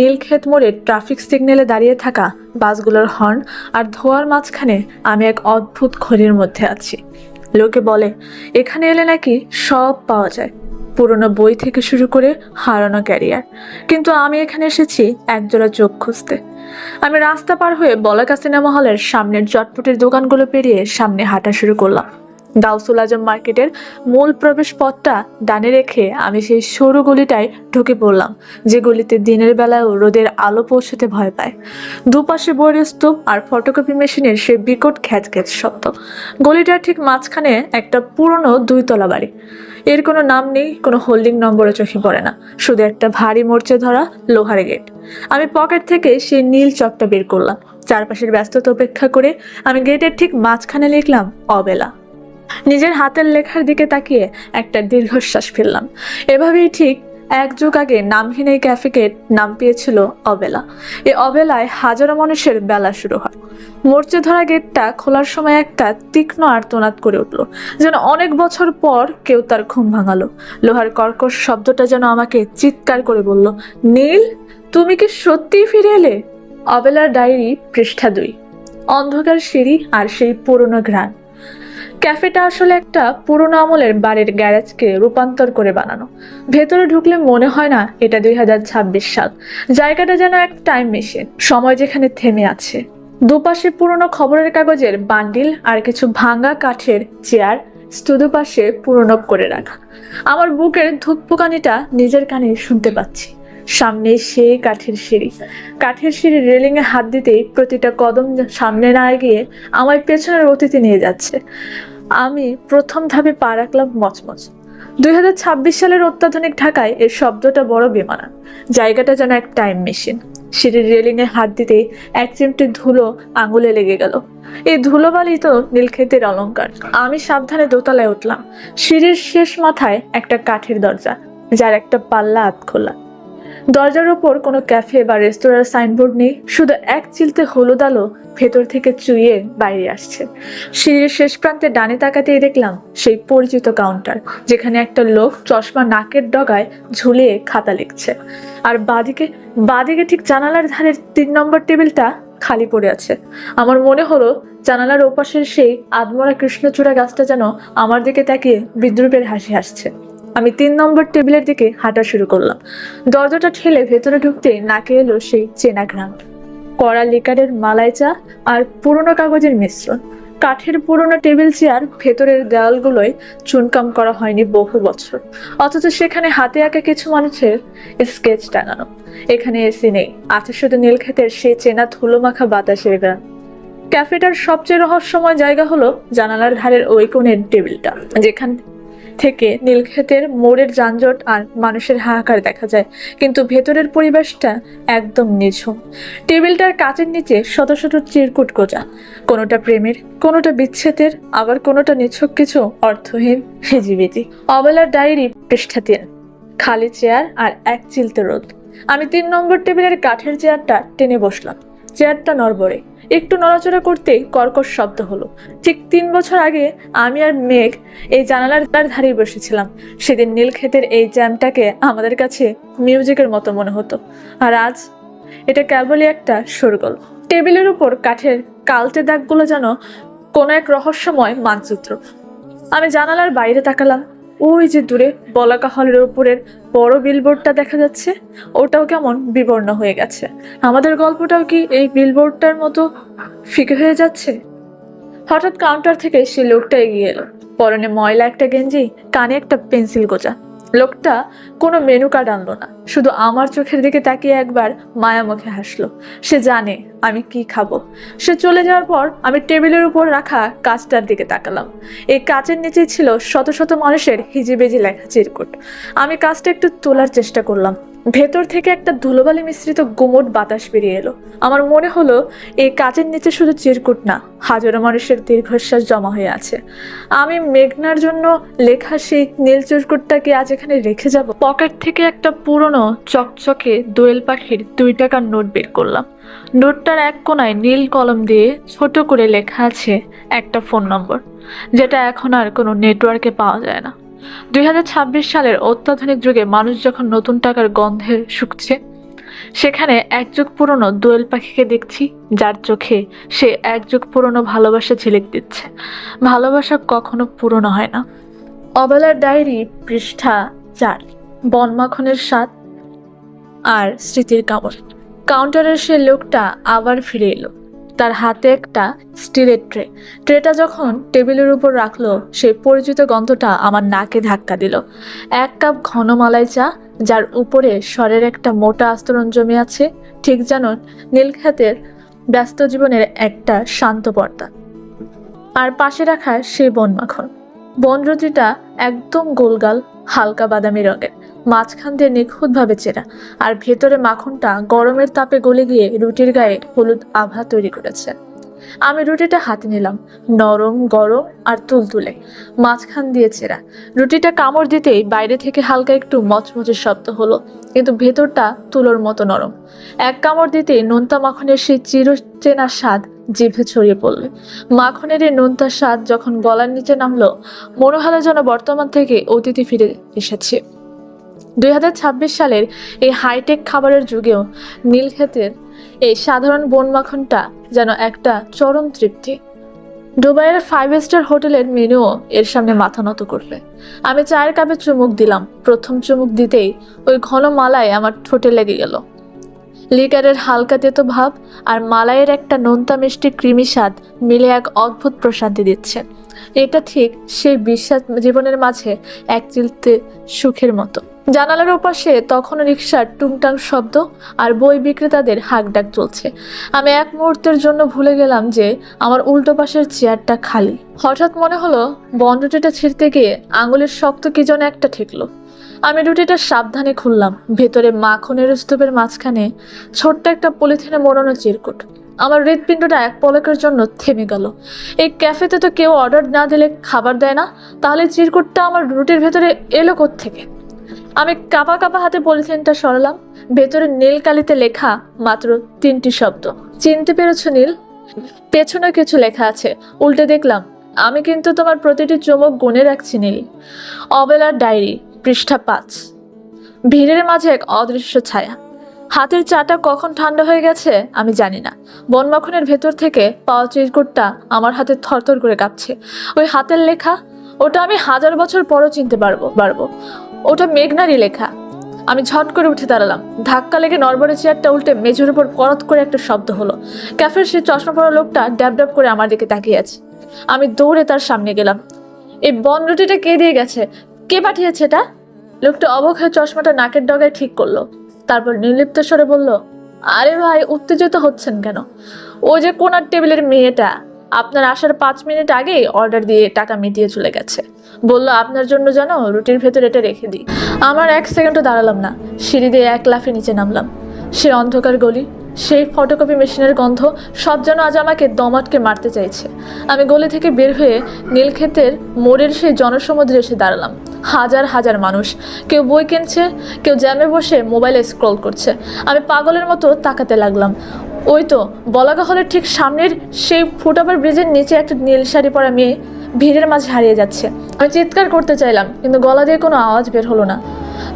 নীলক্ষেত মোড়ে ট্রাফিক সিগন্যালে দাঁড়িয়ে থাকা বাসগুলোর হর্ন আর ধোয়ার মাঝখানে আমি এক অদ্ভুত ঘড়ির মধ্যে আছি। লোকে বলে, এখানে এলে নাকি সব পাওয়া যায়। পুরনো বই থেকে শুরু করে হারানো ক্যারিয়ার। কিন্তু আমি এখানে এসেছি একজোড়া চোখ খুঁজতে। আমি রাস্তা পার হয়ে বলাকা সিনেমা হলের সামনের চটপটির দোকানগুলো পেরিয়ে সামনে হাঁটা শুরু করলাম। গাউসুল আজম মার্কেটের মূল প্রবেশ পথটা ডানে রেখে আমি সেই সরু গলিটায় ঢুকে পড়লাম, যে গলিতে দিনের বেলায়ও রোদের আলো পৌঁছতে ভয় পায়। দুপাশে বইয়ের স্তূপ আর ফটোকপি মেশিনের সে বিকট খ্যাচ খ্যাচ শব্দ। গলিটার ঠিক মাঝখানে একটা পুরনো দুইতলা বাড়ি। এর কোনো নাম নেই, কোনো হোল্ডিং নম্বরও চোখে পড়ে না। শুধু একটা ভারী মোর্চে ধরা লোহার গেট। আমি পকেট থেকে সেই নীল চকটা বের করলাম। চারপাশের ব্যস্ততা উপেক্ষা করে আমি গেটের ঠিক মাঝখানে লিখলাম, অবেলা। নিজের হাতের লেখার দিকে তাকিয়ে একটা দীর্ঘশ্বাস ফেললাম। এভাবেই ঠিক এক যুগ আগে নামহীন এই ক্যাফেকে নাম পেয়েছিল অবেলা। এ অবেলায় হাজারো মানুষের বেলা শুরু হয়। মোর্চে ধরা গেটটা খোলার সময় একটা তীক্ষ্ণ আর্তনাদ করে উঠল, যেন অনেক বছর পর কেউ তার ঘুম ভাঙালো। লোহার কর্কশ শব্দটা যেন আমাকে চিৎকার করে বলল, নীল, তুমি কি সত্যিই ফিরে এলে? অবেলার ডায়েরি পৃষ্ঠা দুই। অন্ধকার সিঁড়ি আর সেই পুরনো ঘ্রাণ। ক্যাফেটা আসলে একটা পুরোনো আমলের বাড়ির গ্যারেজকে রূপান্তর করে বানানো। ভেতরে ঢুকলে মনে হয় না এটা দুই হাজার ছাব্বিশ সাল। জায়গাটা যেন এক টাইম মেশিন সময় যেখানে থেমে আছে। দুপাশে পুরনো খবরের কাগজের বান্ডিল আর কিছু ভাঙা কাঠের চেয়ার স্তূদু পাশে পুরনো করে রাখা। আমার বুকের ধুকপুকানিটা নিজের কানে শুনতে পাচ্ছি। সামনে সেই কাঠের সিঁড়ি। কাঠের সিঁড়ির রেলিংয়ে হাত দিতেই প্রতিটা কদম সামনে না এগিয়ে আমায় পেছনের অতীতে নিয়ে যাচ্ছে। আমি প্রথম ধাপে পা রাখলাম মচমচ। দুই হাজার ছাব্বিশ সালের অত্যাধুনিক ঢাকায় এর শব্দটা বড় বেমানান জায়গাটা যেন এক টাইম মেশিন। সিঁড়ির রেলিংয়ে হাত দিতেই এক চিমটি ধুলো আঙুলে লেগে গেল। এই ধুলোবালি তো নীলক্ষেতের অলংকার আমি সাবধানে দোতলায় উঠলাম। সিঁড়ির শেষ মাথায় একটা কাঠের দরজা, যার একটা পাল্লা হাত খোলা দরজার ওপর কোনো ক্যাফে বা রেস্তোরাঁর সাইনবোর্ড নেই, শুধু এক চিলতে হলুদ আলো ভেতর থেকে চুইয়ে বাইরে আসছে। সিঁড়ির শেষ প্রান্তে ডানে তাকাতেই দেখলাম সেই পরিচিত কাউন্টার, যেখানে একটা লোক চশমা নাকের ডগায় ঝুলিয়ে খাতা লিখছে। আর বাদিকে বাদিকে ঠিক জানালার ধারের তিন নম্বর টেবিলটা খালি পড়ে আছে। আমার মনে হলো জানালার ওপাশের সেই আদমরা কৃষ্ণচূড়া গাছটা যেন আমার দিকে তাকিয়ে বিদ্রুপের হাসি হাসছে। আমি তিন নম্বর টেবিলের দিকে হাঁটা শুরু করলাম। দরজাটা ঠেলে ভেতরে ঢুকতে নাকে এলো সেই চেনা ঘ্রাণ কড়া লিকারের মালাই চা আর পুরনো কাগজের মিশ্রণ। কাঠের পুরনো টেবিল চেয়ার ভেতরের দেওয়ালগুলোয় চুনকাম করা হয়নি বহু বছর। অথচ সেখানে হাতে আঁকা কিছু মানুষের স্কেচ টাঙানো। এখানে এসি নেই, আছে শুধু নীলক্ষেতের সেই চেনা ধুলো মাখা বাতাসের গ্রাম ক্যাফেটার সবচেয়ে রহস্যময় জায়গা হলো জানালার ধারের ওই কোণের টেবিলটা, যেখান থেকে নীলক্ষেতের মোড়ের যানজট আর মানুষের হাহাকার দেখা যায়। কিন্তু ভেতরের পরিবেশটা একদম নিঝুম। টেবিলটার কাচের নিচে শত শত চিরকুট গোজা। কোনোটা প্রেমের, কোনোটা বিচ্ছেদের, আবার কোনোটা নিছক কিছু অর্থহীন হিজিবিজি। অবেলার ডায়েরি পৃষ্ঠা তিন। খালি চেয়ার আর এক চিলতে রোদ। আমি তিন নম্বর টেবিলের কাঠের চেয়ারটা টেনে বসলাম। চেয়ারটা নড়বড়ে। একটু নড়াচড়া করতেই কর্কশ শব্দ হলো। ঠিক তিন বছর আগে আমি আর মেঘ এই জানালার তার ধারেই বসেছিলাম। সেদিন নীলক্ষেতের এই জ্যামটাকে আমাদের কাছে মিউজিকের মতো মনে হতো। আর আজ এটা কেবলই একটা শোরগোল। টেবিলের উপর কাঠের কালটে দাগগুলো যেন কোনো এক রহস্যময় মানচিত্র। আমি জানালার বাইরে তাকালাম। ওই যে দূরে বলাকা হলের উপরের বড় বিলবোর্ডটা দেখা যাচ্ছে, ওটাও কেমন বিবর্ণ হয়ে গেছে। আমাদের গল্পটাও কি এই বিলবোর্ডটার মতো ফিকে হয়ে যাচ্ছে? হঠাৎ কাউন্টার থেকে সে লোকটা এগিয়ে এলো। পরনে ময়লা একটা গেঞ্জি, কানে একটা পেন্সিল গোজা। লোকটা কোনো মেনু কার্ড আনলো না। শুধু আমার চোখের দিকে তাকিয়ে একবার মায়া মুখে হাসলো। সে জানে আমি কি খাব। সে চলে যাওয়ার পর আমি টেবিলের উপর রাখা কাজটার দিকে তাকালাম। এই কাচের নিচে ছিল শত শত মানুষের হিজিবেজি লেখা চিরকুট। আমি কাজটা একটু তোলার চেষ্টা করলাম। ভেতর থেকে একটা ধুলোবালি মিশ্রিত গুমট বাতাস বেরিয়ে এলো। আমার মনে হলো, এই কাচের নিচে শুধু চিরকুট না, হাজারো মানুষের দীর্ঘশ্বাস জমা হয়ে আছে। আমি মেঘনার জন্য লেখা সেই নীল চিরকুটটাকে আজ এখানে রেখে যাব। পকেট থেকে একটা পুরনো, চকচকে, দোয়েল পাখির দুই টাকার নোট বের করলাম। নোটটার এক কোনায় নীল কলম দিয়ে ছোট করে লেখা আছে একটা ফোন নম্বর, যেটা এখন আর কোনো নেটওয়ার্কে পাওয়া যায় না। দুই হাজার ছাব্বিশ সালের অত্যাধুনিক যুগে মানুষ যখন নতুন টাকার গন্ধে শুকছে, সেখানে এক যুগ পুরনো দোয়েল পাখিকে দেখছি, যার চোখে সে এক যুগ পুরনো ভালোবাসা ঝিলিক দিচ্ছে। ভালোবাসা কখনো পুরনো হয় না। অবেলার ডায়েরি পৃষ্ঠা চার, বনমাখনের স্বাদ আর স্মৃতির কামড়। কাউন্টারের সে লোকটা আবার ফিরে এলো। তার হাতে একটা স্টিলের ট্রে। ট্রেটা যখন টেবিলের উপর রাখল, সেই পরিচিত গন্ধটা আমার নাকে ধাক্কা দিল। এক কাপ ঘন মালাই চা, যার উপরে স্বরের একটা মোটা আস্তরণ জমে আছে, ঠিক যেন নীলক্ষেতের ব্যস্ত জীবনের একটা শান্ত পর্দা। আর পাশে রাখা সেই বন মাখন বনরুটিটা একদম গোলগাল, হালকা বাদামি রঙের। মাঝখান দিয়ে নিখুঁতভাবে চেরা, আর ভেতরে মাখনটা গরমের তাপে গলে গিয়ে রুটির গায়ে হলুদ আভা তৈরি করেছে। আমি রুটিটা হাতে নিলাম, নরম, গরম আর তুলতুলে, মাঝখান দিয়ে চেরা। রুটিটা কামড় দিতেই বাইরে থেকে হালকা একটু মচমচে শব্দ হলো, কিন্তু ভেতরটা তুলোর মতো নরম। এক কামড় দিতেই নোনতা মাখনের সেই চির চেনা স্বাদ জিভে ছড়িয়ে পড়ল। মাখনের এই নোনতা স্বাদ যখন গলার নিচে নামলো মনে হলো যেন বর্তমান থেকে অতিথি ফিরে এসেছে। দু হাজার ছাব্বিশ সালের এই হাইটেক খাবারের যুগেও নীলক্ষেতের এই সাধারণ বন মাখনটা যেন একটা চরম তৃপ্তি। দুবাইয়ের ফাইভ স্টার হোটেলের মেনুও এর সামনে মাথা নত করবে আমি চায়ের কাপে চুমুক দিলাম। প্রথম চুমুক দিতেই ওই ঘন মালায় আমার ঠোঁটে লেগে গেল। লিকারের হালকা তেতো ভাব আর মালাইয়ের একটা নোনতা মিষ্টি কৃমি স্বাদ মিলে এক অদ্ভুত প্রশান্তি দিচ্ছে। এটা ঠিক সেই বিশ্বাস জীবনের মাঝে এক চিলতে সুখের মতো। জানালার ওপাশে তখনও রিক্সার টুংটাং শব্দ আর বই বিক্রেতাদের হাঁকডাক চলছে। আমি এক মুহূর্তের জন্য ভুলে গেলাম যে আমার উল্টো পাশের চেয়ারটা খালি। হঠাৎ মনে হলো, বন রুটিটা ছিঁড়তে গিয়ে আঙুলের শক্ত কি যেন একটা ঠেকলো। আমি রুটিটা সাবধানে খুললাম, ভেতরে মাখনের স্তূপের মাঝখানে ছোট্ট একটা পলিথিনে মোড়ানো চিরকুট। আমার হৃৎপিণ্ডটা এক পলকের জন্য থেমে গেল। এই ক্যাফেতে তো কেউ অর্ডার না দিলে খাবার দেয় না, তাহলে চিরকুটটা আমার রুটির ভেতরে এলো থেকে আমি কাপা কাপা হাতে পলিথিনটা সরালাম, ভেতরে নীল কালিতে লেখা মাত্র তিনটি শব্দ। চিনতে পেরেছ নীল? পেছনে কিছু লেখা আছে, উল্টে দেখলাম, আমি কিন্তু তোমার প্রতিটি চমক গুনে রাখছি নীল। অবেলার ডায়েরি, পৃষ্ঠা পাঁচ। ভিড়ের মাঝে এক অদৃশ্য ছায়া। হাতের চাটা কখন ঠান্ডা হয়ে গেছে আমি জানি না। বনমাখনের ভেতর থেকে পাওয়া চিরকুটটা আমার হাতে থরথর করে কাঁপছে। ওই হাতের লেখা, ওটা আমি হাজার বছর পরও চিনতে পারব পারব। ওটা মেঘনারই লেখা। আমি ঝট করে উঠে দাঁড়ালাম। ধাক্কা লেগে নরবরে চেয়ারটা উল্টে মেঝের উপর করত করে একটা শব্দ হলো। ক্যাফের সেই চশমা পরা লোকটা ড্যাব ড্যাব করে আমার দিকে তাকিয়ে আছে। আমি দৌড়ে তার সামনে গেলাম। এই বন রুটিটা কে দিয়ে গেছে? কে পাঠিয়েছে এটা? লোকটা অবাক হয়ে চশমাটা নাকের ডগায় ঠিক করল। তারপর নির্লিপ্ত স্বরে বলল, আরে ভাই, উত্তেজিত হচ্ছেন কেন? ও যে কোনার টেবিলের মেয়েটা, আপনার আসার পাঁচ মিনিট আগেই অর্ডার দিয়ে টাকা মিটিয়ে চলে গেছে। বলল, আপনার জন্য যেন রুটির ভেতর এটা রেখে দিই। আমার এক সেকেন্ডও দাঁড়ালাম না। সিঁড়ি দিয়ে এক লাফে নিচে নামলাম। সে অন্ধকার গলি সেই ফটোকপি মেশিনের গন্ধ সব যেন আজ আমাকে দমাটকে মারতে চাইছে। আমি গলি থেকে বের হয়ে নীলক্ষেতের মোড়ের সেই জনসমুদ্রে এসে দাঁড়ালাম। হাজার হাজার মানুষ, কেউ বই কিনছে, কেউ জ্যামে বসে মোবাইলে স্ক্রল করছে। আমি পাগলের মতো তাকাতে লাগলাম। ওই তো বলাগা হলের ঠিক সামনের সেই ফুটওভার ব্রিজের নিচে একটা নীল শাড়ি পরা মেয়ে ভিড়ের মাঝে হারিয়ে যাচ্ছে। আমি চিৎকার করতে চাইলাম, কিন্তু গলা দিয়ে কোনো আওয়াজ বের হলো না।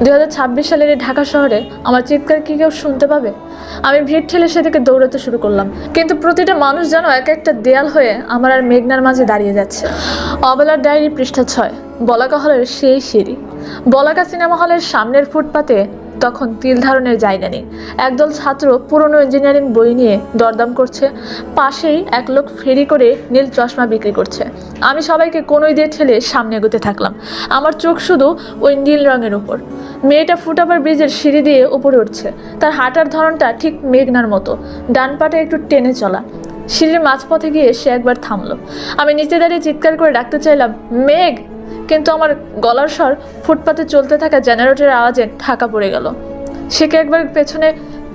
দুই হাজার ছাব্বিশ সালের এই ঢাকা শহরে আমার চিৎকার কি কেউ শুনতে পাবে? আমি ভিড় ঠেলে সেদিকে দৌড়াতে শুরু করলাম। কিন্তু প্রতিটা মানুষ যেন এক একটা দেয়াল হয়ে আমার আর মেঘনার মাঝে দাঁড়িয়ে যাচ্ছে। অবলার ডায়েরি পৃষ্ঠা ছয়, বলাকা হলের সেই সিঁড়ি। বলাকা সিনেমা হলের সামনের ফুটপাতে তখন তিল ধারণের জায়গা নেই। একদল ছাত্র পুরনো ইঞ্জিনিয়ারিং বই নিয়ে দরদাম করছে, পাশেই এক লোক ফেরি করে নীল চশমা বিক্রি করছে। আমি সবাইকে কোনোই দিয়ে ঠেলে সামনে এগোতে থাকলাম। আমার চোখ শুধু ওই নীল রঙের উপর। মেয়েটা ফুটাবার ব্রিজের সিঁড়ি দিয়ে উপরে উঠছে। তার হাঁটার ধরনটা ঠিক মেঘনার মতো। ডান পাটা একটু টেনে চলা। সিঁড়ির মাঝপথে গিয়ে সে একবার থামলো। আমি নিচে দাঁড়িয়ে চিৎকার করে ডাকতে চাইলাম, মেঘ! কিন্তু আমার গলার স্বর ফুটপাতে চলতে থাকা জেনারেটরের আওয়াজে ঢাকা পড়ে গেল। সে কি একবার পেছনে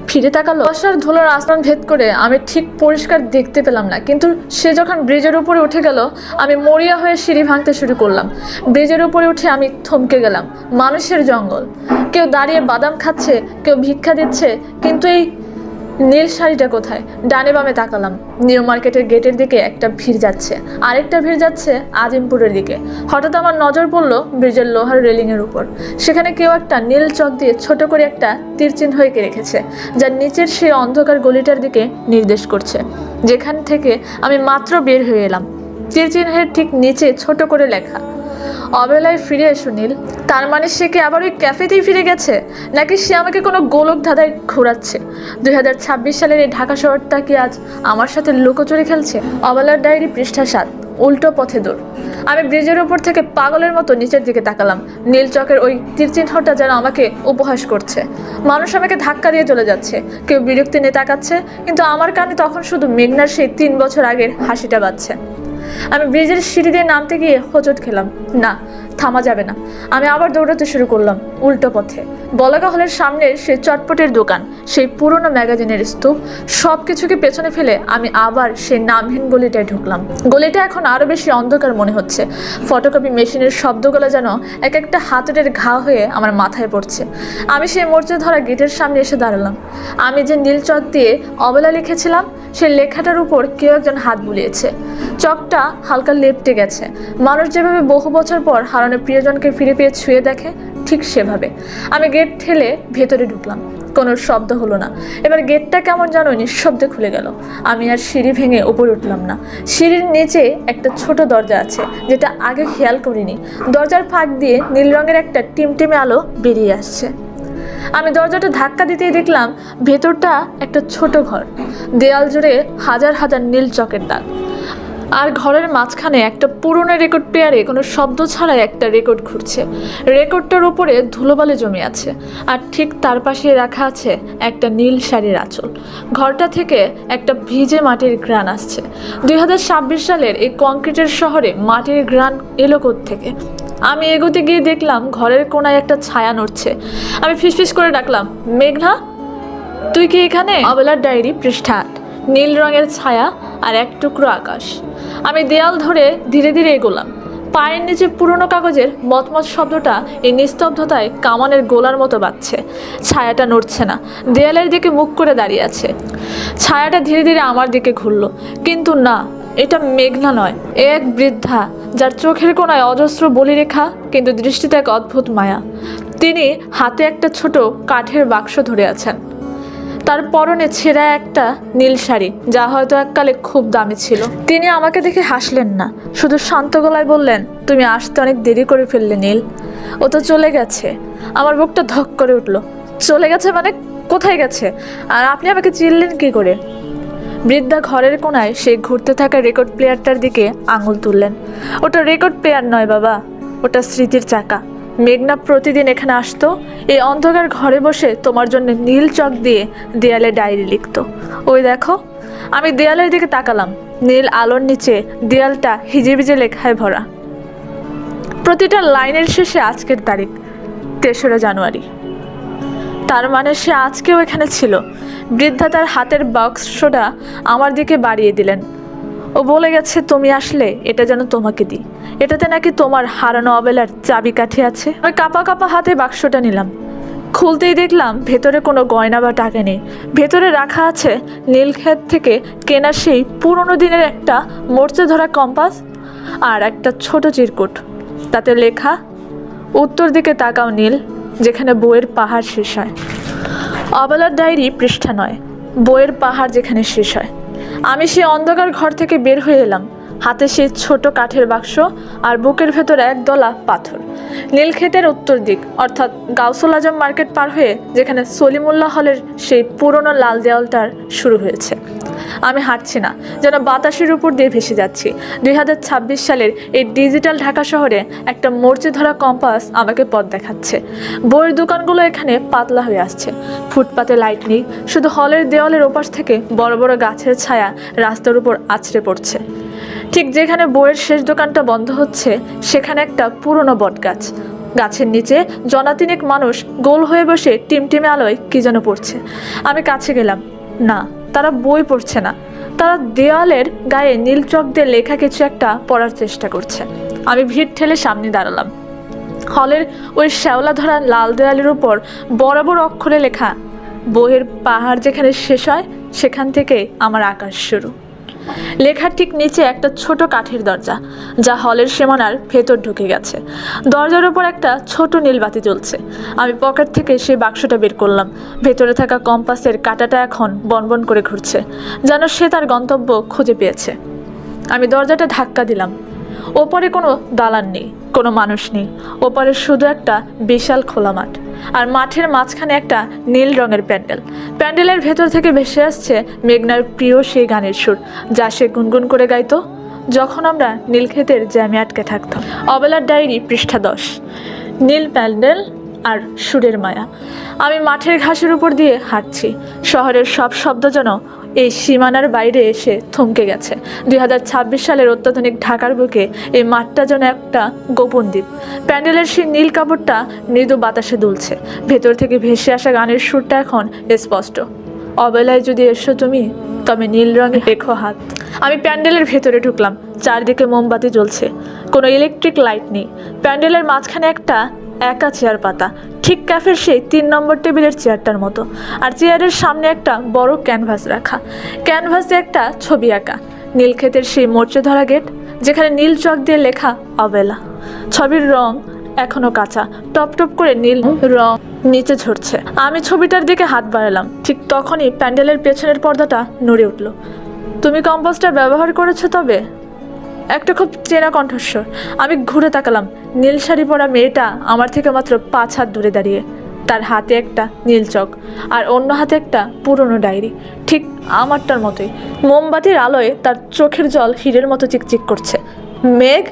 ফিরে তাকালো। বর্ষার ধুলোর আসমান ভেদ করে আমি ঠিক পরিষ্কার দেখতে পেলাম না। কিন্তু সে যখন ব্রিজের উপরে উঠে গেল, আমি মরিয়া হয়ে সিঁড়ি ভাঙতে শুরু করলাম। ব্রিজের উপরে উঠে আমি থমকে গেলাম। মানুষের জঙ্গল। কেউ দাঁড়িয়ে বাদাম খাচ্ছে, কেউ ভিক্ষা দিচ্ছে, কিন্তু এই নীল শাড়িটা কোথায়? ডানে বামে তাকালাম। নিউ মার্কেটের গেটের দিকে একটা ভিড় যাচ্ছে। আরেকটা ভিড় যাচ্ছে আজিমপুরের দিকে। হঠাৎ আমার নজর পড়ল ব্রিজের লোহার রেলিংয়ের উপর। সেখানে কেউ একটা নীল চক দিয়ে ছোট করে একটা তীর চিহ্ন এঁকে রেখেছে যার নিচের সেই অন্ধকার গলিটার দিকে নির্দেশ করছে। যেখান থেকে আমি মাত্র বের হয়ে এলাম। তীর চিহ্নের ঠিক নিচে ছোট করে লেখা অবেলায় ফিরে এসো, নীল। তার মানে সে কি আবার ওই ক্যাফেতেই ফিরে গেছে? নাকি সে আমাকে কোনো গোলক ধাঁধায় ঘোরাচ্ছে? দুই হাজার ছাব্বিশ সালের এই ঢাকা শহরটা কি আজ আমার সাথে লুকোচুরি খেলছে? অবেলার ডায়েরি পৃষ্ঠা সাত, উল্টো পথে দূর। আমি ব্রিজের উপর থেকে পাগলের মতো নিচের দিকে তাকালাম। নীল চকের ওই তীরচিহ্নটা যেন আমাকে উপহাস করছে। মানুষ আমাকে ধাক্কা দিয়ে চলে যাচ্ছে। কেউ বিরক্তি নিয়ে তাকাচ্ছে, কিন্তু আমার কানে তখন শুধু মেঘনার সেই তিন বছর আগের হাসিটা বাজছে। আমি ব্রিজের সিঁড়ি দিয়ে নামতে গিয়ে হোঁচট খেলাম। না থামা যাবে না। আমি আবার দৌড়াতে শুরু করলাম উল্টো পথে। বলাকা হলের সামনের সেই চটপটের দোকান, সেই পুরনো ম্যাগাজিনের স্তূপ সব কিছুকে পেছনে ফেলে আমি আবার সেই নামহীন গলিটায় ঢুকলাম। গলিটা এখন আরও বেশি অন্ধকার মনে হচ্ছে। ফটোকপি মেশিনের শব্দগুলো যেন এক একটা হাতুড়ের ঘা হয়ে আমার মাথায় পড়ছে। আমি সেই মোর্চে ধরা গেটের সামনে এসে দাঁড়ালাম। আমি যে নীল চক দিয়ে অবলা লিখেছিলাম সেই লেখাটার উপর কেউ একজন হাত বুলিয়েছে। চকটা হালকা লেপটে গেছে। মানুষ যেভাবে বহু বছর পর হারানো প্রিয়জনকে ফিরে পেয়ে ছুঁয়ে দেখে ঠিক সেভাবে। আমি গেট ঠেলে ভেতরে ঢুকলাম। কোনো শব্দ হলো না। এবার গেটটা কেমন যেন নিঃশব্দে খুলে গেল। আমি আর সিঁড়ি ভেঙে উপরে উঠলাম না। সিঁড়ির নিচে একটা ছোট দরজা আছে, যেটা আগে খেয়াল করিনি। দরজার ফাঁক দিয়ে নীল রঙের একটা টিমটিমে আলো বেরিয়ে আসছে। আমি দরজাটা ধাক্কা দিতেই দেখলাম ভেতরটা একটা ছোট ঘর। দেয়াল জুড়ে হাজার হাজার নীল চকের দাগ। আর ঘরের মাঝখানে একটা পুরনো রেকর্ড প্লেয়ারে কোনো শব্দ ছাড়াই একটা রেকর্ড ঘুরছে। রেকর্ডটার উপরে ধুলোবালি জমে আছে আর ঠিক তার পাশে রাখা আছে একটা নীল শাড়ির আঁচল। ঘরটা থেকে একটা ভিজে মাটির গ্রান আসছে। দুই হাজার ছাব্বিশ সালের এই কংক্রিটের শহরে মাটির গ্রান এলো থেকে আমি এগোতে গিয়ে দেখলাম ঘরের কোনায় একটা ছায়া নড়ছে। আমি ফিসফিস করে ডাকলাম, মেঘনা, তুই কি এখানে? অবেলার ডায়েরি পৃষ্ঠা নীল রঙের ছায়া আর এক টুকরো আকাশ। আমি দেয়াল ধরে ধীরে ধীরে এগোলাম। পায়ের নিচে পুরনো কাগজের মতমত শব্দটা এই নিস্তব্ধতায় কামানের গোলার মতো বাজছে। ছায়াটা নড়ছে না। দেয়ালের দিকে মুখ করে দাঁড়িয়ে আছে। ছায়াটা ধীরে ধীরে আমার দিকে ঘুরল। কিন্তু না, এটা মেঘনা নয়। এক বৃদ্ধা, যার চোখের কোনায় অজস্র বলিরেখা, কিন্তু দৃষ্টিতে এক অদ্ভুত মায়া। তিনি হাতে একটা ছোট কাঠের বাক্স ধরে আছেন। তার পরনে ছেঁড়া একটা নীল শাড়ি, যা হয়তো এককালে খুব দামি ছিল। তিনি আমাকে দেখে হাসলেন না, শুধু শান্ত গলায় বললেন, তুমি আসতে অনেক দেরি করে ফেললে নীল। ও তো চলে গেছে। আমার বুকটা ধক করে উঠল। চলে গেছে মানে? কোথায় গেছে? আর আপনি আমাকে চিনলেন কি করে? বৃদ্ধা ঘরের কোনায় সেই ঘুরতে থাকা রেকর্ড প্লেয়ারটার দিকে আঙুল তুললেন। ওটা রেকর্ড প্লেয়ার নয় বাবা, ওটা স্মৃতির চাকা। মেঘনা প্রতিদিন এখানে আসতো। এই অন্ধকার ঘরে বসে তোমার জন্য নীল চক দিয়ে দেয়ালে ডায়েরি লিখতো। ওই দেখো, আমি দেয়ালের দিকে তাকালাম। নীল আলোর নিচে দেয়ালটা হিজিবিজে লেখায় ভরা। প্রতিটা লাইনের শেষে আজকের তারিখ, তেসরা জানুয়ারি। তার মানে সে আজকেও এখানে ছিল। বৃদ্ধা তার হাতের বাক্সটা আমার দিকে বাড়িয়ে দিলেন। ও বলে গেছে, তুমি আসলে এটা যেন তোমাকে দিই। এটাতে নাকি তোমার হারানো অবেলার চাবিকাঠি আছে। আমি কাপা কাপা হাতে বাক্সটা নিলাম। খুলতেই দেখলাম ভেতরে কোনো গয়না বা টাকা নেই। ভেতরে রাখা আছে নীলক্ষেত থেকে কেনা সেই পুরনো দিনের একটা মোর্চে ধরা কম্পাস আর একটা ছোট চিরকুট। তাতে লেখা, উত্তর দিকে তাকাও নীল, যেখানে বইয়ের পাহাড় শেষ হয়। অবলার ডায়েরি পৃষ্ঠা নয়, বইয়ের পাহাড় যেখানে শেষ হয়। আমি সেই অন্ধকার ঘর থেকে বের হয়ে এলাম। হাতে সেই ছোট কাঠের বাক্স আর বুকের ভেতর একদলা পাথর। নীলক্ষেতের উত্তর দিক, অর্থাৎ গাউসুল আজম মার্কেট পার হয়ে যেখানে সলিমুল্লাহ হলের সেই পুরনো লাল দেওয়ালটার শুরু হয়েছে। আমি হাঁটছি না, যেন বাতাসের উপর দিয়ে ভেসে যাচ্ছি। দুই হাজার ছাব্বিশ সালের এই ডিজিটাল ঢাকা শহরে একটা মরচে ধরা কম্পাস আমাকে পথ দেখাচ্ছে। বইয়ের দোকানগুলো এখানে পাতলা হয়ে আসছে। ফুটপাতে লাইট নেই, শুধু হলের দেওয়ালের ওপাশ থেকে বড় বড় গাছের ছায়া রাস্তার উপর আছড়ে পড়ছে। ঠিক যেখানে বইয়ের শেষ দোকানটা বন্ধ হচ্ছে, সেখানে একটা পুরনো বটগাছ। গাছের নিচে জনাতিনেক মানুষ গোল হয়ে বসে টিমটিমে আলোয় কি যেন পড়ছে। আমি কাছে গেলাম, না, তারা বই পড়ছে না। তারা দেওয়ালের গায়ে নীল চক দিয়ে লেখা কিছু একটা পড়ার চেষ্টা করছে। আমি ভিড় ঠেলে সামনে দাঁড়ালাম। হলের ওই শ্যাওলা ধরা লাল দেওয়ালের উপর বড় অক্ষরে লেখা, বইয়ের পাহাড় যেখানে শেষ হয়, সেখান থেকে আমার আকাশ শুরু। লেখার ঠিক নিচে একটা ছোট কাঠের দরজা, যা হলের সীমানার ভেতর ঢুকে গেছে। দরজার উপর একটা ছোট নীলবাতি জ্বলছে। আমি পকেট থেকে সেই বাক্সটা বের করলাম। ভেতরে থাকা কম্পাসের কাঁটাটা এখন বনবন করে ঘুরছে, যেন সে তার গন্তব্য খুঁজে পেয়েছে। আমি দরজাটা ধাক্কা দিলাম। ওপরে কোনো দালান নেই, কোনো মানুষ নেই। ওপরে শুধু একটা বিশাল খোলা মাঠ। আর মাঠের মাঝখানে একটা নীল রঙের প্যান্ডেল। প্যান্ডেলের ভেতর থেকে ভেসে আসছে মেঘনার প্রিয় সেই গানের সুর, যা সে গুনগুন করে গাইতো যখন আমরা নীলক্ষেতের জ্যামে আটকে থাকতাম। অবেলার ডায়েরি পৃষ্ঠা দশ, নীল প্যান্ডেল আর সুরের মায়া। আমি মাঠের ঘাসের উপর দিয়ে হাঁটছি, শহরের সব শব্দ যেন এই সীমানার বাইরে এসে থমকে গেছে। দুই হাজার ছাব্বিশ সালের অত্যাধুনিক ঢাকার বুকে এই মাঠটা যেন একটা গোপন দ্বীপ। প্যান্ডেলের সেই নীল কাপড়টা মৃদু বাতাসে দুলছে। ভেতর থেকে ভেসে আসা গানের সুরটা এখন স্পষ্ট। অবেলায় যদি এসো তুমি, তবে নীল রঙে রেখো হাত। আমি প্যান্ডেলের ভেতরে ঢুকলাম। চারদিকে মোমবাতি জ্বলছে। কোনো ইলেকট্রিক লাইট নেই। প্যান্ডেলের মাঝখানে একটা একা চেয়ার পাতা, ঠিক ক্যাফের সেই তিন নম্বর টেবিলের চেয়ারটার মতো, আর চেয়ারের সামনে একটা বড় ক্যানভাস রাখা। ক্যানভাসে একটা ছবি আঁকা নীলক্ষেতের সেই মোর্চে ধরা গেট, যেখানে নীল চক দিয়ে লেখা অবেলা ছবির রং এখনও কাঁচা, টপ টপ করে নীল রং নিচে ঝরছে। আমি ছবিটার দিকে হাত বাড়ালাম, ঠিক তখনই প্যান্ডেলের পেছনের পর্দাটা নড়ে উঠল। তুমি কম্পোস্টার ব্যবহার করেছ তবে? একটা খুব চেনা কণ্ঠস্বর। আমি ঘুরে তাকালাম। নীল শাড়ি পরা মেয়েটা আমার থেকে মাত্র পাঁচ হাত দূরে দাঁড়িয়ে। তার হাতে একটা নীল চক আর অন্য হাতে একটা পুরনো ডায়েরি। ঠিক আমারটার মতোই। মোমবাতির আলোয় তার চোখের জল হিরের মতো চিকচিক করছে। মেঘ,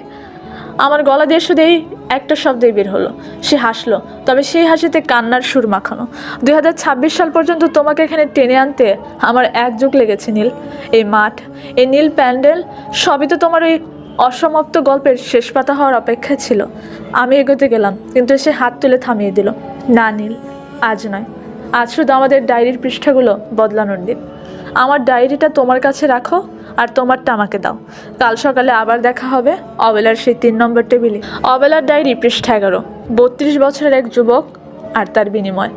আমার গলা দিয়ে শুধু এই একটা শব্দই বের হলো। সে হাসলো, তবে সেই হাসিতে কান্নার সুর মাখানো। দু হাজার ছাব্বিশ সাল পর্যন্ত তোমাকে এখানে টেনে আনতে আমার এক যুগ লেগেছে, নীল। এই মাঠ, এই নীল প্যান্ডেল, সবই তো তোমার ওই অসমাপ্ত গল্পের শেষ পাতা হওয়ার অপেক্ষা ছিল। আমি এগোতে গেলাম, কিন্তু সে হাত তুলে থামিয়ে দিল। না, নীল, আজ নয়। আজ শুধু আমাদের ডায়েরির পৃষ্ঠাগুলো বদলানোর দিন। আমার ডায়েরিটা তোমার কাছে রাখো আর তোমারটা আমাকে দাও। কাল সকালে আবার দেখা হবে অবেলার সেই তিন নম্বর টেবিলে। অবেলার ডায়েরি পৃষ্ঠা এগারো। বত্রিশ বছরের এক যুবক আর তার বিনিময়।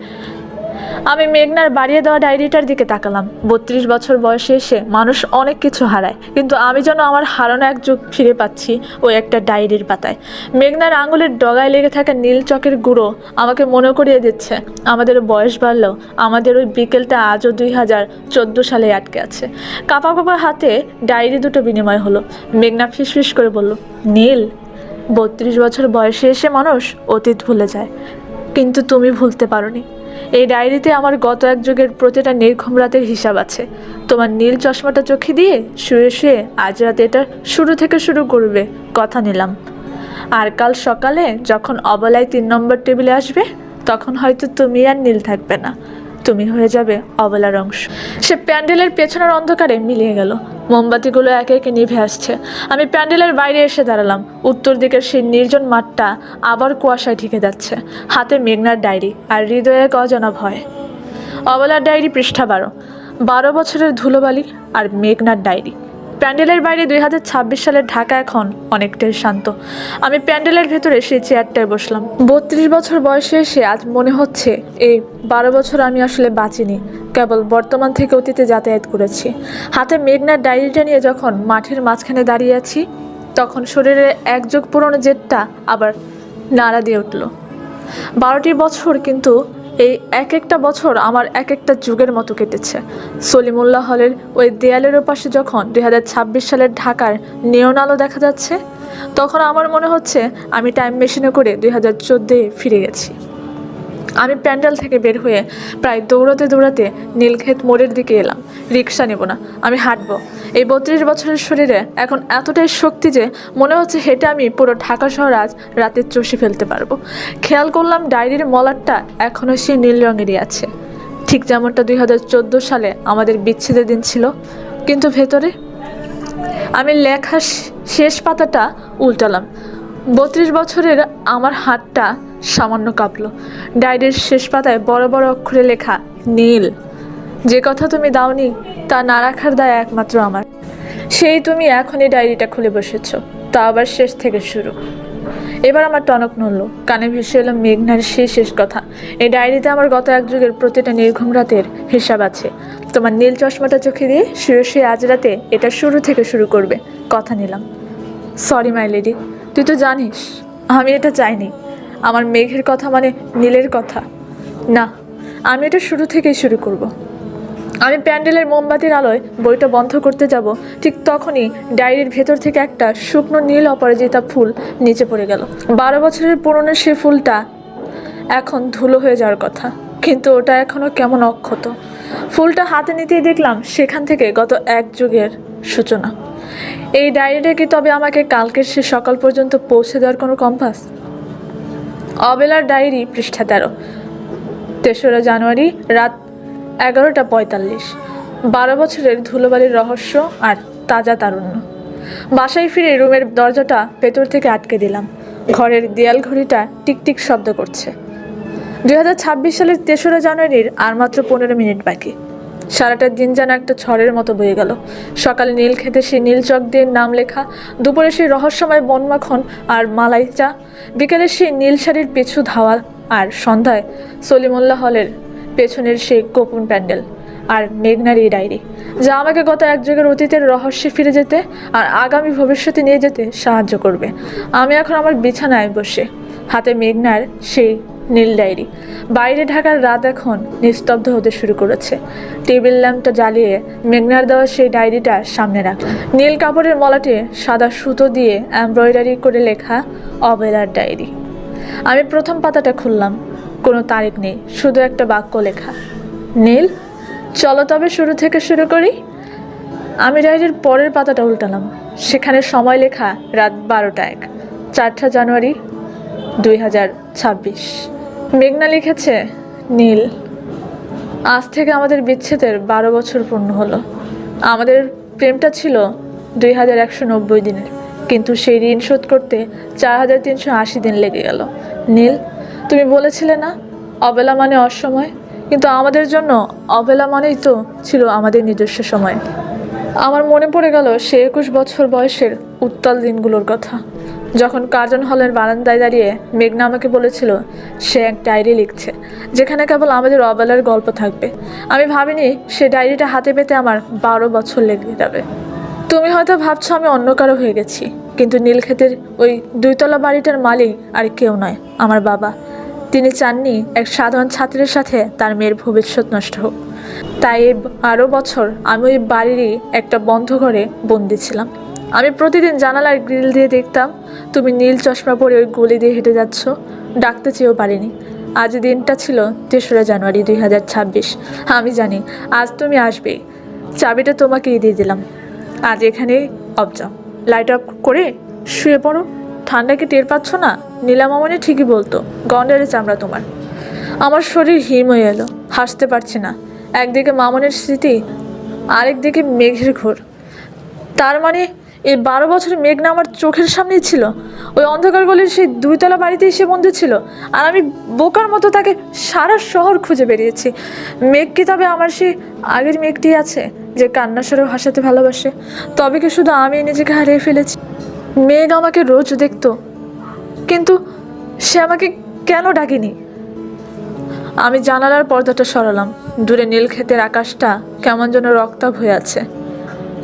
আমি মেঘনার বাড়িয়ে দেওয়া ডায়েরিটার দিকে তাকালাম। বত্রিশ বছর বয়সে এসে মানুষ অনেক কিছু হারায়, কিন্তু আমি যেন আমার হারানো এক যুগ ফিরে পাচ্ছি ওই একটা ডায়েরির পাতায়। মেঘনার আঙুলের ডগায় লেগে থাকা নীল চকের গুঁড়ো আমাকে মনে করিয়ে দিচ্ছে, আমাদের বয়স বাড়লেও আমাদের ওই বিকেলটা আজও দুই হাজার চোদ্দ সালে আটকে আছে। কাপা কাপা হাতে ডায়েরি দুটো বিনিময় হলো। মেঘনা ফিসফিস করে বলল, নীল, বত্রিশ বছর বয়সে এসে মানুষ অতীত ভুলে যায়, কিন্তু তুমি ভুলতে পারোনি। এই ডায়েরিতে আমার গত এক যুগের প্রতিটা নির্ঘুম রাতের হিসাব আছে। তোমার নীল চশমাটা চোখে দিয়ে শুয়ে শুয়ে আজ রাতে এটা শুরু থেকে শুরু করবে, কথা নিলাম। আর কাল সকালে যখন অবলায় তিন নম্বর টেবিলে আসবে, তখন হয়তো তুমি আর নীল থাকবে না। তুমি হয়ে যাবে অবলার অংশ। সে প্যান্ডেলের পেছনের অন্ধকারে মিলিয়ে গেল। মোমবাতিগুলো একে একে নিভে আসছে। আমি প্যান্ডেলের বাইরে এসে দাঁড়ালাম। উত্তর দিকের সেই নির্জন মাঠটা আবার কুয়াশায় ঢেকে যাচ্ছে। হাতে মেঘনার ডায়েরি আর হৃদয়ে এক ভয় অবলার ডায়েরি পৃষ্ঠা বারো। বারো বছরের ধুলোবালি আর মেঘনার ডায়েরি। প্যান্ডেলের বাইরে দুই হাজার ছাব্বিশ সালের ঢাকা এখন অনেকটাই শান্ত। আমি প্যান্ডেলের ভেতরে সেই চেয়ারটায় বসলাম। বত্রিশ বছর বয়সে এসে আজ মনে হচ্ছে, এই বারো বছর আমি আসলে বাঁচিনি, কেবল বর্তমান থেকে অতীতে যাতায়াত করেছি। হাতে মেঘনার ডায়েরিটা নিয়ে যখন মাঠের মাঝখানে দাঁড়িয়ে আছি, তখন শরীরে এক যুগ পুরনো জেদটা আবার নাড়া দিয়ে উঠল। বারোটি বছর কিন্তু এই এক একটা বছর আমার এক একটা যুগের মতো কেটেছে। সলিমুল্লাহ হলের ওই দেয়ালের ওপাশে যখন দুই হাজার ছাব্বিশ সালের ঢাকার নেওন আলো দেখা যাচ্ছে, তখন আমার মনে হচ্ছে আমি টাইম মেশিনে করে দুই হাজার ফিরে গেছি। আমি প্যান্ডেল থেকে বের হয়ে প্রায় দৌড়াতে দৌড়াতে নীলক্ষেত মোড়ের দিকে এলাম। রিক্সা নেব না, আমি হাঁটবো। এই বত্রিশ বছরের শরীরে এখন এতটাই শক্তি যে মনে হচ্ছে হেঁটে আমি পুরো ঢাকা শহর আজ রাতে চষে ফেলতে পারব। খেয়াল করলাম ডায়েরির মলারটা এখনও সে নীল রঙেরই আছে। ঠিক যেমনটা দুই হাজার চোদ্দ সালে আমাদের বিচ্ছেদের দিন ছিল। কিন্তু ভেতরে আমি লেখা শেষ পাতাটা উল্টালাম। বত্রিশ বছরের আমার হাতটা সামান্য কাঁপলো। ডায়েরির শেষ পাতায় বড় বড় অক্ষরে লেখা নীল। যে কথা তুমি দাওনি, তা না রাখার দায় একমাত্র আমার। সেই তুমি এখনই ডায়েরিটা খুলে বসেছ, তা আবার শেষ থেকে শুরু। এবার আমার টনক নড়ল, কানে ভেসে এলো মেঘনার শেষ শেষ কথা। এই ডায়েরিতে আমার গত এক যুগের প্রতিটা নির্ঘুম রাতের হিসাব আছে। তোমার নীল চশমাটা চোখে দিয়ে শুয়ে শুয়ে আজ রাতে এটা শুরু থেকে শুরু করবে। কথা নিলাম। সরি মাই লেডি তুই তো জানিস, আমি এটা চাইনি। আমার মেঘের কথা মানে নীলের কথা। না, আমি এটা শুরু থেকেই শুরু করব। আমি প্যান্ডেলের মোমবাতির আলোয় বইটা বন্ধ করতে যাব। ঠিক তখনই ডায়েরির ভেতর থেকে একটা শুকনো নীল অপরাজিতা ফুল নিচে পড়ে গেল। বারো বছরের পুরনো সে ফুলটা এখন ধুলো হয়ে যাওয়ার কথা। কিন্তু ওটা এখনও কেমন অক্ষত। ফুলটা হাতে নিতেই দেখলাম সেখান থেকে গত এক যুগের সূচনা। এই ডায়েরিটা কি তবে আমাকে কালকের সে সকাল পর্যন্ত পৌঁছে দেওয়ার কোনো কম্পাস? অবেলার ডায়েরি পৃষ্ঠা তেরো। তেসরা জানুয়ারি রাত এগারোটা পঁয়তাল্লিশ। বারো বছরের ধুলোবালির রহস্য আর তাজা তারুণ্য। বাসায় ফিরে রুমের দরজাটা ভেতর থেকে আটকে দিলাম। ঘরের দেয়াল ঘড়িটা টিকটিক শব্দ করছে। দুই হাজার ছাব্বিশ সালের তেসরা জানুয়ারির আর মাত্র পনেরো মিনিট বাকি। সারাটা দিন যেন একটা ঝড়ের মতো বয়ে গেল। সকালে নীল খেতে সেই নীল চক দিয়ে নাম লেখা, দুপুরে সেই রহস্যময় বনমাখন আর মালাই চা বিকেলে সেই নীল শাড়ির পিছু ধাওয়া আর সন্ধ্যায় সলিমুল্লাহ হলের পেছনের সেই গোপন প্যান্ডেল আর মেঘনার ডায়েরি, যা আমাকে গত এক যুগের অতীতের রহস্যে ফিরে যেতে আর আগামী ভবিষ্যতে নিয়ে যেতে সাহায্য করবে। আমি এখন আমার বিছানায় বসে, হাতে মেঘনার সেই নীল ডায়েরি। বাইরে ঢাকার রাত এখন নিস্তব্ধ হতে শুরু করেছে। টেবিল ল্যাম্পটা জ্বালিয়ে মেঘনার দেওয়া সেই ডায়েরিটা সামনে রাখলাম নীল কাপড়ের মলাটে সাদা সুতো দিয়ে এমব্রয়ডারি করে লেখা অবেলার ডায়েরি। আমি প্রথম পাতাটা খুললাম। কোনো তারিখ নেই, শুধু একটা বাক্য লেখা। নীল, চলো তবে শুরু থেকে শুরু করি। আমি ডায়েরির পরের পাতাটা উল্টালাম। সেখানে সময় লেখা রাত বারোটা এক, চারটা জানুয়ারি দুই হাজার ছাব্বিশ। মেঘনা লিখেছে, নীল, আজ থেকে আমাদের বিচ্ছেদের বারো বছর পূর্ণ হলো। আমাদের প্রেমটা ছিল দুই হাজার একশো নব্বই দিনের, কিন্তু সেই ঋণ শোধ করতে চার হাজার তিনশো আশি দিন লেগে গেল। নীল তুমি বলেছিলে না অবেলা মানে অসময়, কিন্তু আমাদের জন্য অবেলা মানেই তো ছিল আমাদের নিজস্ব সময়। আমার মনে পড়ে গেল সে একুশ বছর বয়সের উত্তাল দিনগুলোর কথা। যখন কার্জন হলের বারান্দায় দাঁড়িয়ে মেঘনা আমাকে বলেছিল, সে এক ডায়েরি লিখছে, যেখানে কেবল আমাদের অবেলার গল্প থাকবে। আমি ভাবিনি সে ডায়েরিটা হাতে পেতে আমার বারো বছর লেগে যাবে। তুমি হয়তো ভাবছ আমি অন্য কারও হয়ে গেছি, কিন্তু নীলক্ষেতের ওই দুইতলা বাড়িটার মালিক আর কেউ নয়, আমার বাবা। তিনি চাননি এক সাধারণ ছাত্রের সাথে তার মেয়ের ভবিষ্যৎ নষ্ট হোক। তাই বারো বছর আমি ওই বাড়িরই একটা বন্ধ ঘরে বন্দি ছিলাম। আমি প্রতিদিন জানালার গ্রিল দিয়ে দেখতাম, তুমি নীল চশমা পরে ওই গলি দিয়ে হেঁটে যাচ্ছ। ডাকতে চেয়েও পারিনি। আজ দিনটা ছিল তেসরা জানুয়ারি দুই হাজার ছাব্বিশ। আমি জানি, আজ তুমি আসবেই। চাবিটা তোমাকেই দিয়ে দিলাম। আজ এখানেই অফ যাও লাইট অফ করে শুয়ে পড়ো। ঠান্ডা কি টের পাচ্ছ না? নীলামামনি ঠিকই বলতো গন্ডারের চামড়া তোমার। আমার শরীর হিম হয়ে এলো, হাসতে পারছি না। একদিকে মামনের স্মৃতি, আরেকদিকে মেঘের ঘোর। তার মানে এই বারো বছরের মেঘনা আমার চোখের সামনেই ছিল? ওই অন্ধকার গলির সেই দুইতলা বাড়িতেই সে বন্ধু ছিল? আর আমি বোকার মতো তাকে সারা শহর খুঁজে বেরিয়েছি। মেঘ কি তবে আমার সেই আগের মেঘটি আছে, যে কান্না স্বরেও হাসাতে ভালোবাসে? তবে কি শুধু আমি নিজেকে হারিয়ে ফেলেছি? মেঘ আমাকে রোজ দেখতো, কিন্তু সে আমাকে কেন ডাকেনি? আমি জানালার পর্দাটা সরালাম। দূরে নীল ক্ষেতের আকাশটা কেমন যেন রক্তাভ হয়ে আছে।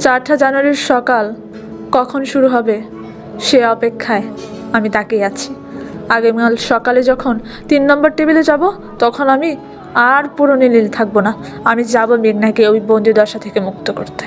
চারটা জানুয়ারির সকাল, কখন শুরু হবে সে অপেক্ষায় আমি তাকিয়ে আছি। আগামীকাল সকালে যখন তিন নম্বর টেবিলে যাব, তখন আমি আর পুরনো নীল থাকব না। আমি যাব মেঘনাকে ওই বন্দি দশা থেকে মুক্ত করতে।